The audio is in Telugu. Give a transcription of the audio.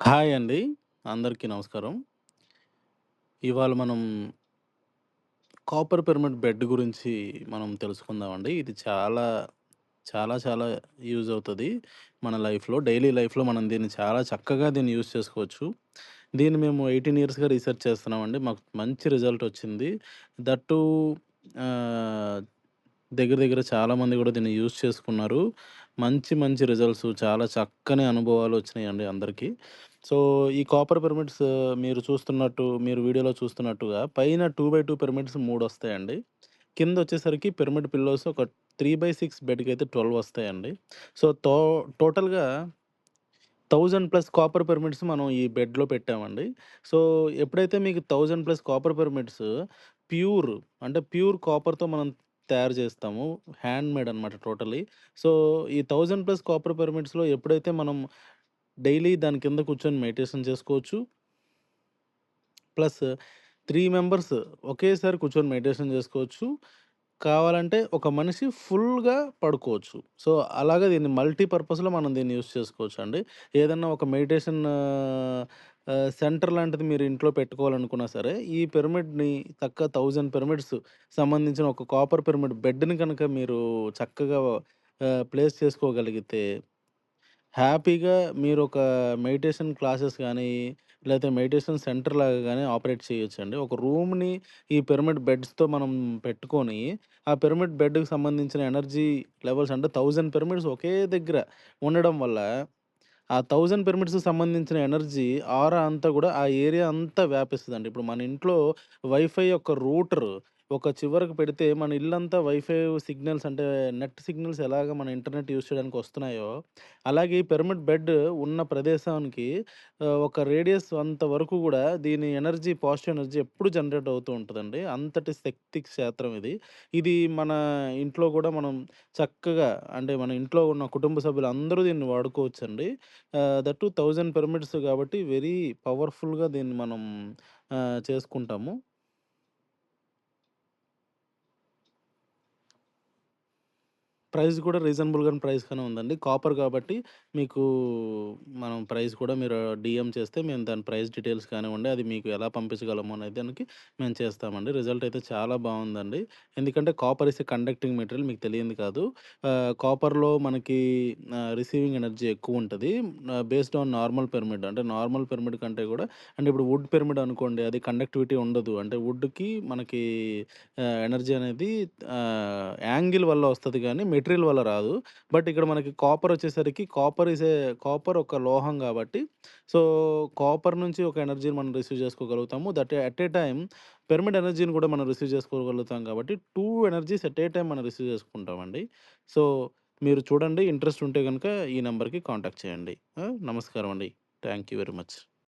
హాయ్ అండి. అందరికీ నమస్కారం. ఇవాళ మనం కాపర్ పిరమిడ్ బెడ్ గురించి మనం తెలుసుకుందామండి. ఇది చాలా, చాలా, చాలా యూజ్ అవుతుంది మన లైఫ్‌లో. డైలీ లైఫ్‌లో మనం దీన్ని చాలా చక్కగా దీన్ని యూజ్ చేసుకోవచ్చు. దీన్ని మేము 18 ఇయర్స్‌గా రీసెర్చ్ చేస్తున్నామండి. మాకు మంచి రిజల్ట్ వచ్చింది. దట్ టూ దగ్గర దగ్గర చాలామంది కూడా దీన్ని యూజ్ చేసుకున్నారు. మంచి మంచి రిజల్ట్స్ చాలా చక్కని అనుభవాలు వచ్చినాయండి అందరికీ. సో, ఈ కాపర్ పిరమిడ్స్ మీరు చూస్తున్నట్టు మీరు వీడియోలో చూస్తున్నట్టుగా పైన 2/2 పిరమిడ్స్ మూడు వస్తాయండి. కింద వచ్చేసరికి పిరమిడ్ పిల్లోస్ ఒక త్రీ బై సిక్స్ బెడ్కి అయితే ట్వెల్వ్ వస్తాయండి. సో, తో టోటల్‌గా థౌజండ్ ప్లస్ కాపర్ పిరమిడ్స్ మనం ఈ బెడ్‌లో పెట్టామండి. సో, ఎప్పుడైతే మీకు thousand plus copper pyramids pure అంటే ప్యూర్ కాపర్‌తో మనం తయారు చేస్తాము. హ్యాండ్‌మేడ్ అనమాట టోటల్లీ. సో, ఈ థౌజండ్ ప్లస్ కాపర్ పిరమిడ్స్‌లో ఎప్పుడైతే మనం డైలీ దాని కింద కూర్చొని మెడిటేషన్ చేసుకోవచ్చు. ప్లస్ త్రీ మెంబర్స్ ఒకేసారి కూర్చొని మెడిటేషన్ చేసుకోవచ్చు. కావాలంటే ఒక మనిషి ఫుల్‌గా పడుకోవచ్చు. సో, అలాగా దీన్ని మల్టీ పర్పస్‌లో మనం దీన్ని యూజ్ చేసుకోవచ్చండి. ఏదన్నా ఒక మెడిటేషన్ సెంటర్ లాంటిది మీరు ఇంట్లో పెట్టుకోవాలనుకున్నా సరే, ఈ పిరమిడ్‌ని చక్కగా థౌజండ్ పిరమిడ్స్ సంబంధించిన ఒక కాపర్ పిరమిడ్ బెడ్‌ని కనుక మీరు చక్కగా ప్లేస్ చేసుకోగలిగితే హ్యాపీగా మీరు ఒక మెడిటేషన్ క్లాసెస్ కానీ లేకపోతే మెడిటేషన్ సెంటర్ లాగా కానీ ఆపరేట్ చేయొచ్చండి. ఒక రూమ్‌ని ఈ పిరమిడ్ బెడ్స్‌తో మనం పెట్టుకొని, ఆ పిరమిడ్ బెడ్‌కి సంబంధించిన ఎనర్జీ లెవెల్స్ అంటే థౌజండ్ పిరమిడ్స్ ఒకే దగ్గర ఉండడం వల్ల, ఆ థౌజండ్ పిరమిడ్స్‌కి సంబంధించిన ఎనర్జీ ఆరా అంతా కూడా ఆ ఏరియా అంతా వ్యాపిస్తుందండి. ఇప్పుడు మన ఇంట్లో వైఫై యొక్క రూటర్ ఒక చివరకు పెడితే మన ఇల్లంతా వైఫై సిగ్నల్స్ అంటే నెట్ సిగ్నల్స్ ఎలాగా మన ఇంటర్నెట్ యూస్ చేయడానికి వస్తున్నాయో, అలాగే ఈ పిరమిడ్ బెడ్ ఉన్న ప్రదేశానికి ఒక రేడియస్ అంత వరకు దీని ఎనర్జీ పాజిటివ్ ఎనర్జీ ఎప్పుడు జనరేట్ అవుతూ ఉంటుందండి అంతటి శక్తి క్షేత్రం ఇది. ఇది మన ఇంట్లో కూడా మనం చక్కగా అంటే మన ఇంట్లో ఉన్న కుటుంబ సభ్యులు అందరూ దీన్ని వాడుకోవచ్చండి. Ah, that two thousand pyramids కాబట్టి వెరీ పవర్‌ఫుల్‌గా దీన్ని మనం చేసుకుంటాము. ప్రైస్ కూడా రీజనబుల్‌గానే ప్రైస్‌గానే ఉందండి. కాపర్ కాబట్టి మీకు మనం ప్రైస్ కూడా మీరు డిఎం చేస్తే మేము దాని ప్రైస్ డీటెయిల్స్ కానివ్వండి, అది మీకు ఎలా పంపించగలము అనేది దానికి మేము చేస్తామండి. రిజల్ట్ అయితే చాలా బాగుందండి ఎందుకంటే కాపర్ ఇస్తే కండక్టింగ్ మెటీరియల్ మీకు తెలియంది కాదు. కాపర్‌లో మనకి రిసీవింగ్ ఎనర్జీ ఎక్కువ ఉంటుంది బేస్డ్ ఆన్ నార్మల్ పిరమిడ్ అంటే నార్మల్ పిరమిడ్ కంటే కూడా అంటే ఇప్పుడు వుడ్ పిరమిడ్ అనుకోండి అది కండక్టివిటీ ఉండదు. అంటే వుడ్‌కి మనకి ఎనర్జీ అనేది యాంగిల్ వల్ల వస్తుంది కానీ మెటీరియల్ వల్ల రాదు. బట్ ఇక్కడ మనకి కాపర్ వచ్చేసరికి కాపర్ ఈస్ ఏ కాపర్ ఒక లోహం కాబట్టి సో, కాపర్ నుంచి ఒక ఎనర్జీని మనం receive చేసుకోగలుగుతాము. That at a time pyramid ఎనర్జీని కూడా మనం రిసీవ్ చేసుకోగలుగుతాం కాబట్టి two energies at a time మనం రిసీవ్ చేసుకుంటామండి. సో, మీరు చూడండి ఇంట్రెస్ట్ ఉంటే కనుక ఈ నెంబర్కి కాంటాక్ట్ చేయండి. నమస్కారం అండి. Thank you very much.